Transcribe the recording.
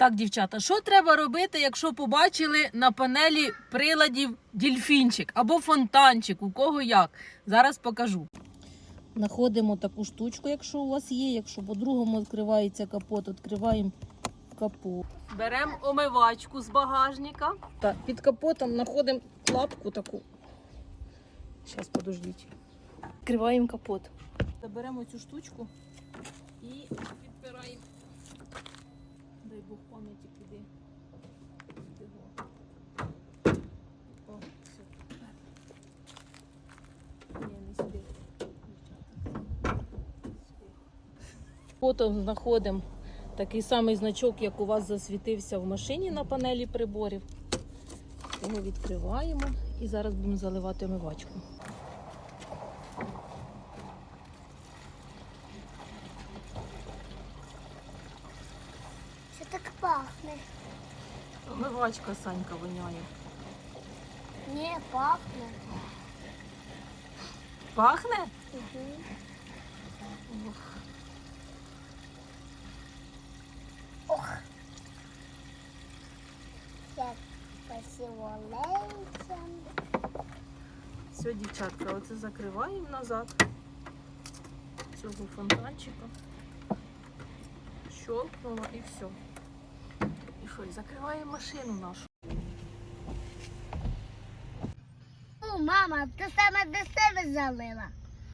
Так, дівчата, що треба робити, якщо побачили на панелі приладів дільфінчик або фонтанчик, у кого як? Зараз покажу. Знаходимо таку штучку, якщо у вас є. Якщо по-другому відкривається капот, відкриваємо капот. Беремо омивачку з багажника. Так, під капотом знаходимо лапку таку. Зараз подождіть. Відкриваємо капот. Заберемо цю штучку і підпираємо. Дай Бог пам'яті піди. Його. О, все. Ні, не сюди. Дівчата. Потім знаходимо такий самий значок, як у вас засвітився в машині на панелі приборів. Його відкриваємо і зараз будемо заливати омивачку. Що так пахне? Омивачка Санька виняє. Не пахне. Пахне? Угу. Ох. Все, дівчатка, оце закриваємо назад. Цього фонтанчика. Щелкнуло і все. І що, і закриваємо машину нашу. О, мама, ти саме до себе залила.